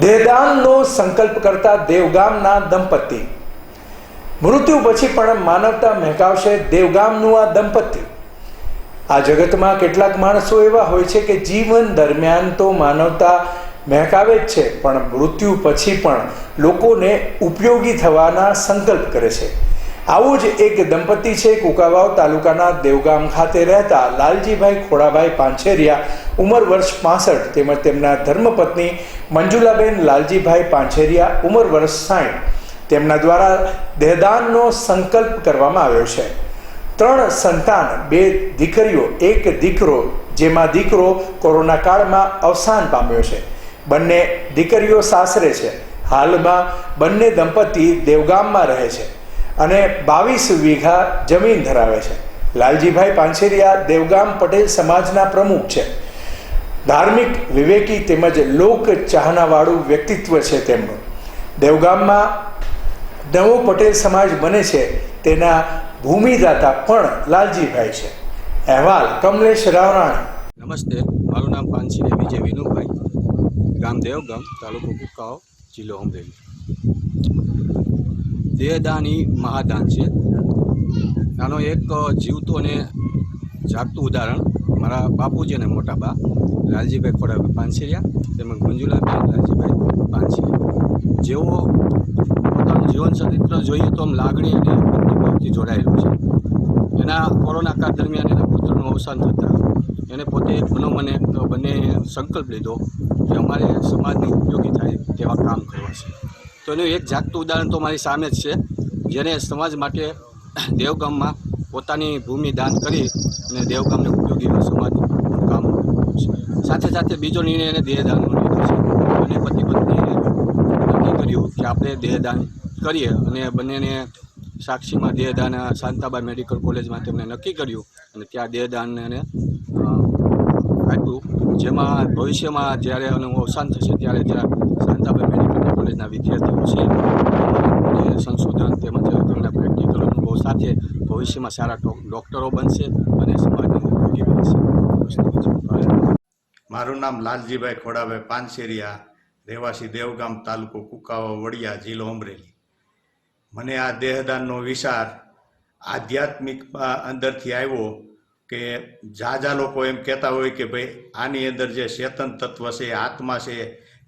દેહદાનનો સંકલ્પ કરતા દેવગામના દંપતી. મૃત્યુ પછી પણ માનવતા મહેકાવશે દેવગામનું આ દંપતી. આ જગતમાં કેટલાક માણસો એવા હોય છે કે જીવન દરમિયાન તો માનવતા મહેકાવે જ છે, પણ મૃત્યુ પછી પણ લોકોને ઉપયોગી થવાના સંકલ્પ કરે છે. આવું જ એક દંપતી છે, કુકાવાવ તાલુકાના દેવગામ ખાતે રહેતા લાલજીભાઈ ખોડાભાઈ પાંછેરિયા, ઉંમર વર્ષ પાસઠ, તેમજ તેમના ધર્મપત્ની મંજુલાબેન લાલજીભાઈ પાંછેરિયા, ઉંમર વર્ષ સાઠ તેમના દ્વારા દેહદાનનો સંકલ્પ કરવામાં આવ્યો છે. ત્રણ સંતાન, બે દીકરીઓ, એક દીકરો, જેમાં દીકરો કોરોના કાળમાં અવસાન પામ્યો છે. બંને દીકરીઓ સાસરે છે. હાલમાં બંને દંપતી દેવગામમાં રહે છે. અને બાવીસ વીઘા જમીન ધરાવે છે. લાલજીભાઈ પાંછેરિયા દેવગામ પટેલ સમાજના પ્રમુખ છે. ધાર્મિક વિવેકી તેમજ લોક ચાહનાવાળું વ્યક્તિત્વ છે તેમનું. દેવગામમાં નવો પટેલ સમાજ બને છે, તેના ભૂમિદાતા પણ લાલજીભાઈ છે. અહેવાલ, કમલેશ રાવરાણી. નમસ્તે, મારું નામ પાનસીને વિજય વિનુભાઈ. ગામ દેવગામ, તાલુકો કુકાઓ જિલ્લો અમરેલી. દેહદાન એ મહાદાન છે. નાનો એક જીવતો અને જાગતું ઉદાહરણ મારા બાપુજી અને મોટા બા લાલજીભાઈ ખોડા પાનસેરિયા તેમજ મંજુલાબેન લાલજીભાઈ પાનસેરિયા. જેઓ પોતાનું જીવન ચરિત્ર જોઈએ તો આમ લાગણી અને ભક્તિભાવથી જોડાયેલું છે. એના કોરોના કાળ દરમિયાન એના પુત્રનું અવસાન થતાં એને પોતે એક મનોમને બંને સંકલ્પ લીધો કે અમારે સમાજને ઉપયોગી થાય તેવા કામ કરવા છે. તો એનું એક જાગતું ઉદાહરણ તો મારી સામે જ છે. જેને સમાજ માટે દેવગામમાં પોતાની ભૂમિ દાન કરી અને દેવગામને ઉપયોગી સમાજ કામ સાથે સાથે બીજો નિર્ણય એને દેહદાનનો લીધો છે. અને પતિ પત્નીએ નક્કી કર્યું કે આપણે દેહદાન કરીએ અને બંનેને સાક્ષીમાં દેહદાન, શાંતાબા મેડિકલ કોલેજમાં તેમણે નક્કી કર્યું અને ત્યાં દેહદાન એને આપ્યું. જેમાં ભવિષ્યમાં જ્યારે એનું અવસાન થશે ત્યારે ત્યાં શાંતાબા મેડિકલ કોલેજના વિદ્યાર્થીઓ છે. સંશોધન તેમજ તેમના પ્રેક્ટિકલ અનુભવ સાથે ભવિષ્યમાં સારા ડૉક્ટરો બનશે અને સમાજને ઉપયોગી બનશે. મારું નામ લાલજીભાઈ ખોડાભાઈ પાનસેરિયા, રહેવાસી દેવગામ તાલુકો કુકાવા વડિયા, જિલ્લો અમરેલી. મને આ દેહદાનનો વિચાર આધ્યાત્મિક અંદરથી આવ્યો કે જાજા લોકો એમ કહેતા હોય કે ભાઈ આની અંદર જે ચેતન તત્વ છે, આત્મા છે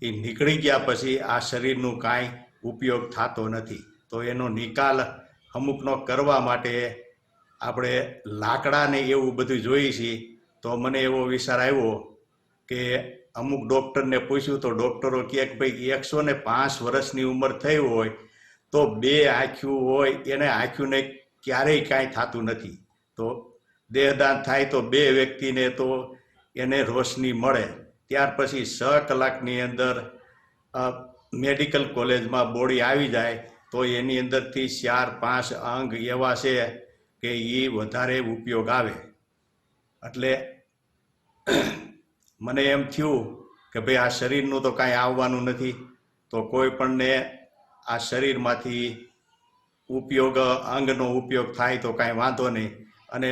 એ નીકળી ગયા પછી આ શરીરનું કાંઈ ઉપયોગ થતો નથી. તો એનો નિકાલ અમુકનો કરવા માટે આપણે લાકડાને એવું બધું જોઈએ છીએ. તો મને એવો વિચાર આવ્યો કે અમુક ડૉક્ટરને પૂછ્યું તો ડૉક્ટરો કહે કે ભાઈ, એકસો ને પાંચ વર્ષની ઉંમર થઈ હોય તો બે આંખ્યું હોય એને આંખ્યુંને ક્યારેય કાંઈ થતું નથી. તો દેહદાન થાય તો બે વ્યક્તિને તો એને રોશની મળે. ત્યાર પછી છ કલાકની અંદર મેડિકલ કોલેજમાં બોડી આવી જાય, તો એની અંદરથી ચાર, પાંચ અંગ એવા છે કે એ વધારે ઉપયોગ આવે. એટલે મને એમ થયું કે ભાઈ આ શરીરનું તો કાંઈ આવવાનું નથી, તો કોઈ પણને આ શરીરમાંથી ઉપયોગ, અંગનો ઉપયોગ થાય તો કાંઈ વાંધો નહીં. અને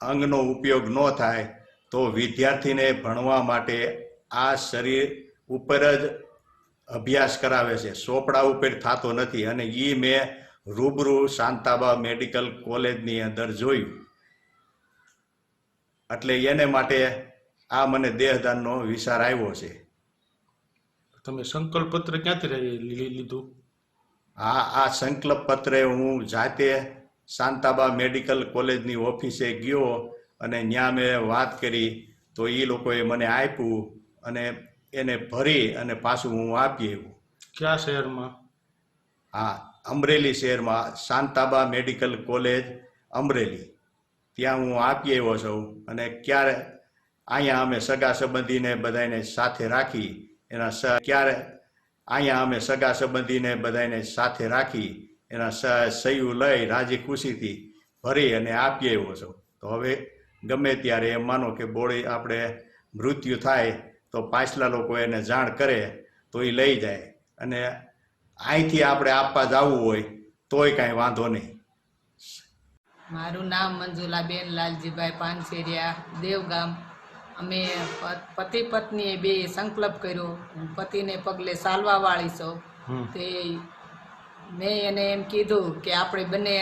અંગનો ઉપયોગ ન થાય તો વિદ્યાર્થીને ભણવા માટે આ શરીર ઉપર જ અભ્યાસ કરાવે છે. સોપડા ઉપર થતો નથી અને એ મેં રૂબરૂ શાંતાબા મેડિકલ કોલેજની અંદર જોયું. એટલે એને માટે આ મને દેહદાનનો વિચાર આવ્યો છે. તમે સંકલ્પ પત્ર ક્યાંથી લીધું? હા આ સંકલ્પ પત્રે હું જાતે શાંતાબા મેડિકલ કોલેજની ઓફિસે ગયો અને ત્યાં મેં વાત કરી તો એ લોકોએ મને આપ્યું અને એને ભરી અને પાછું હું આપી આવ્યું. કયા શહેરમાં? હા અમરેલી શહેરમાં શાંતાબા મેડિકલ કોલેજ અમરેલી. ત્યાં હું આપી આવ્યો છું અને ક્યારે અહીંયા અમે સગા સંબંધીને બધાને સાથે રાખી એના ક્યારે અહીંયા અમે સગા સંબંધીને બધાને સાથે રાખી એના સ સહયું લઈ રાજી ખુશીથી ભરી અને આપી આવ્યો છું. તો હવે ગમે ત્યારે એમ માનો કે બોળી આપણે મૃત્યુ થાય તો પાછલા લોકો એને જાણ કરે તો એ લઈ જાય. અને અહીંથી આપણે આપવા જવું હોય તોય કાંઈ વાંધો નહીં. મારું નામ મંજુલાબેન લાલજીભાઈ પાનસેરિયા દેવગામ. અમે પતિ પત્નીએ બે સંકલ્પ કર્યો. હું પતિને પગલે સાલવા વાળી છું તે મેં એને એમ કીધું કે આપણે બંને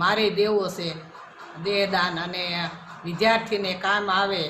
મારે દેવો છે દેહદાન અને વિદ્યાર્થીને કામ આવે